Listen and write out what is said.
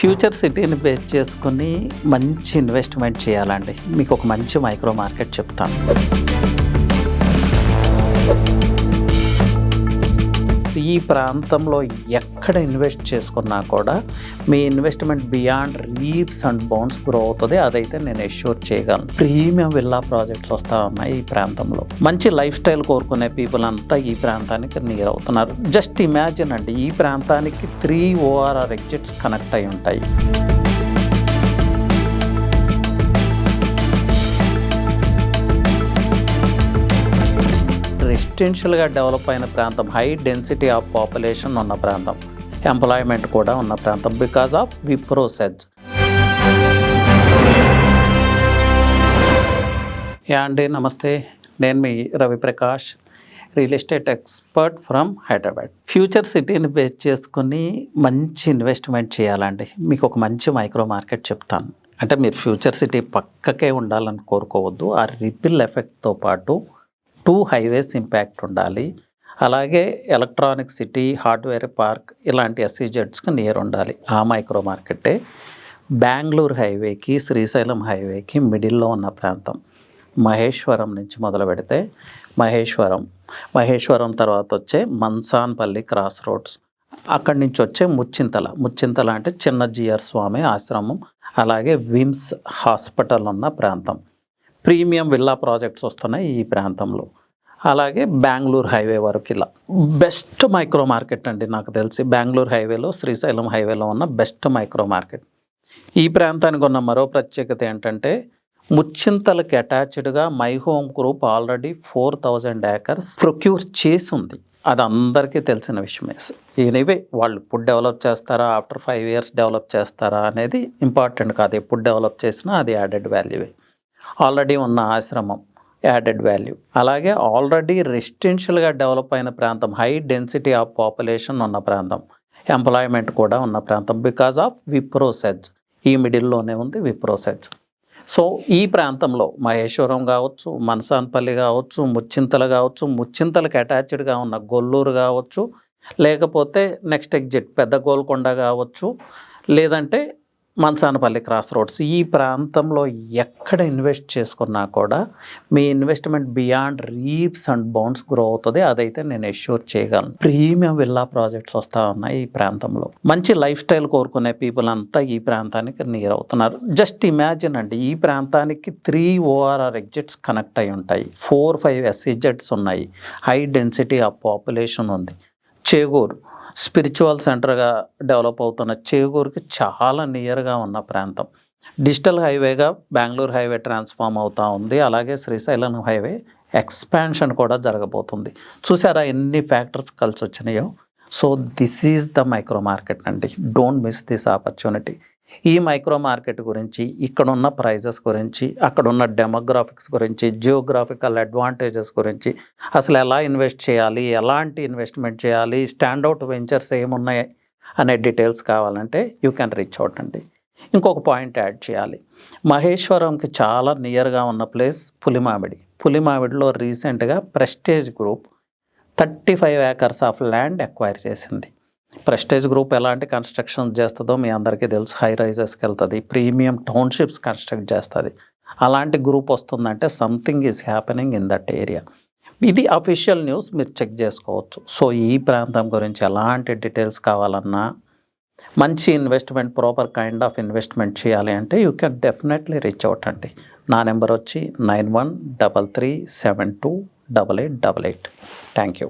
Future సిటీని base చేసుకుని మంచి ఇన్వెస్ట్మెంట్ చేయాలండి. మీకు ఒక మంచి మైక్రో మార్కెట్ చెప్తాను. ప్రాంతంలో ఎక్కడ ఇన్వెస్ట్ చేసుకున్నా కూడా మీ investment beyond leaps and bounds grow అవుతుంది. అదైతే నేను ఎష్యూర్ చేయగలను. ప్రీమియం విల్లా ప్రాజెక్ట్స్ వస్తా ఉన్నాయి ఈ ప్రాంతంలో. మంచి లైఫ్ స్టైల్ కోరుకునే పీపుల్ అంతా ఈ ప్రాంతానికి నీరు అవుతున్నారు జస్ట్ ఇమాజిన్ అండి ఈ ప్రాంతానికి త్రీ ఓఆర్ఆర్ ఎగ్జిట్స్ కనెక్ట్ అయి ఉంటాయి. రెసిడెన్షియల్గా డెవలప్ అయిన ప్రాంతం హై డెన్సిటీ ఆఫ్ పాపులేషన్ ఉన్న ప్రాంతం ఎంప్లాయ్మెంట్ కూడా ఉన్న ప్రాంతం బికాస్ ఆఫ్ విప్రోసెజ్ యా అండి నమస్తే నేను మీ Raviprakash real estate expert from Hyderabad future సిటీని బేస్ చేసుకుని మంచి ఇన్వెస్ట్మెంట్ చేయాలండి. మీకు ఒక మంచి మైక్రో మార్కెట్ చెప్తాను. అంటే మీరు ఫ్యూచర్ సిటీ పక్కకే ఉండాలని కోరుకోవద్దు. ఆ రిపిల్ ఎఫెక్ట్తో పాటు టూ హైవేస్ ఇంపాక్ట్ ఉండాలి. అలాగే ఎలక్ట్రానిక్ సిటీ హార్డ్వేర్ పార్క్ ఇలాంటి ఎస్సీజెడ్స్కి నియర్ ఉండాలి. ఆ మైక్రో మార్కెటే బెంగళూరు హైవేకి శ్రీశైలం హైవేకి మిడిల్లో ఉన్న ప్రాంతం. మహేశ్వరం నుంచి మొదలు పెడితే మహేశ్వరం. మహేశ్వరం తర్వాత వచ్చే మన్సాన్పల్లి క్రాస్ రోడ్స్. అక్కడి నుంచి వచ్చే ముచ్చింతల. ముచ్చింతల అంటే చిన్న జిఆర్ స్వామి ఆశ్రమం. అలాగే విమ్స్ హాస్పిటల్ ఉన్న ప్రాంతం. ప్రీమియం విల్లా ప్రాజెక్ట్స్ వస్తున్నాయి ఈ ప్రాంతంలో. అలాగే బెంగళూరు హైవే వరకు ఇలా. బెస్ట్ మైక్రో మార్కెట్ అండి నాకు తెలిసి. బెంగళూరు హైవేలో శ్రీశైలం హైవేలో ఉన్న బెస్ట్ మైక్రో మార్కెట్. ఈ ప్రాంతానికి ఉన్న మరో ప్రత్యేకత ఏంటంటే ముచ్చింతలకి అటాచ్డ్గా my home group already four thousand acres procure చేసి ఉంది అది అందరికీ తెలిసిన విషయమే. ఎనీవే వాళ్ళు ఇప్పుడు డెవలప్ చేస్తారా ఆఫ్టర్ ఫైవ్ ఇయర్స్ డెవలప్ చేస్తారా అనేది ఇంపార్టెంట్ కాదు. ఎప్పుడు డెవలప్ చేసినా అది యాడెడ్ వాల్యూవే. ఆల్రెడీ ఉన్న ఆశ్రమం యాడెడ్ వాల్యూ అలాగే ఆల్రెడీ రెసిడెన్షియల్గా డెవలప్ అయిన ప్రాంతం హై డెన్సిటీ ఆఫ్ పాపులేషన్ ఉన్న ప్రాంతం ఎంప్లాయ్మెంట్ కూడా ఉన్న ప్రాంతం బికాజ్ ఆఫ్ విప్రోసెజ్ ఈ మిడిల్లోనే ఉంది విప్రోసెజ్ సో ఈ ప్రాంతంలో మహేశ్వరం కావచ్చు మనసాన్పల్లి కావచ్చు ముచ్చింతలు కావచ్చు ముచ్చింతలకు అటాచ్డ్గా ఉన్న గొల్లూరు కావచ్చు లేకపోతే నెక్స్ట్ ఎగ్జిట్ పెద్ద గోల్కొండ కావచ్చు లేదంటే మంచానపల్లి క్రాస్ రోడ్స్ ఈ ప్రాంతంలో ఎక్కడ ఇన్వెస్ట్ చేసుకున్నా కూడా మీ investment beyond leaps and bounds grow అవుతుంది. అదైతే నేను ఎష్యూర్ చేయగలను. ప్రీమియం విల్లా ప్రాజెక్ట్స్ వస్తూ ఉన్నాయి ఈ ప్రాంతంలో. మంచి లైఫ్ స్టైల్ కోరుకునే పీపుల్ అంతా ఈ ప్రాంతానికి నీర్ అవుతున్నారు. జస్ట్ ఇమాజిన్ అండి ఈ ప్రాంతానికి త్రీ ఓఆర్ఆర్ ఎగ్జిట్స్ కనెక్ట్ అయి ఉంటాయి. ఫోర్ ఫైవ్ ఎస్ఈజెట్స్ ఉన్నాయి. హై డెన్సిటీ ఆఫ్ పాపులేషన్ ఉంది. చేగూరు స్పిరిచువల్ సెంటర్గా డెవలప్ అవుతున్న చేగూరుకి చాలా నియర్గా ఉన్న ప్రాంతం. డిజిటల్ హైవేగా బెంగళూరు హైవే ట్రాన్స్ఫార్మ్ అవుతూ ఉంది. అలాగే శ్రీశైలం హైవే ఎక్స్పాన్షన్ కూడా జరగబోతుంది. చూసారా ఎన్ని ఫ్యాక్టర్స్ కలిసి వచ్చినాయో so this is the micro market అండి. Don't miss this opportunity. ఈ మైక్రో మార్కెట్ గురించి ఇక్కడ ఉన్న ప్రైజెస్ గురించి అక్కడ ఉన్న డెమోగ్రాఫిక్స్ గురించి జియోగ్రాఫికల్ అడ్వాంటేజెస్ గురించి అసలు ఎలా ఇన్వెస్ట్ చేయాలి ఎలాంటి ఇన్వెస్ట్మెంట్ చేయాలి స్టాండౌట్ వెంచర్స్ ఏమున్నాయి అనే డీటెయిల్స్ కావాలంటే యూ కెన్ రీచ్ అవుట్ అండి. ఇంకొక పాయింట్ యాడ్ చేయాలి. మహేశ్వరంకి చాలా నియర్గా ఉన్న ప్లేస్ పులిమామిడి. పులిమామిడిలో రీసెంట్గా prestige group thirty five acres of land acquire చేసింది. ప్రెస్టేజ్ గ్రూప్ ఎలాంటి కన్స్ట్రక్షన్ చేస్తుందో మీ అందరికీ తెలుసు. హై రైజెస్కి వెళ్తుంది ప్రీమియం టౌన్షిప్స్ కన్స్ట్రక్ట్ చేస్తుంది. అలాంటి గ్రూప్ వస్తుందంటే something is happening in that area. ఇది అఫీషియల్ న్యూస్ మీరు చెక్ చేసుకోవచ్చు. సో ఈ ప్రాంతం గురించి ఎలాంటి డీటెయిల్స్ కావాలన్నా మంచి investment proper kind of investment చేయాలి అంటే you can definitely reach out అండి. నా నెంబర్ వచ్చి nine one double three seven two double eight double eight. Thank you.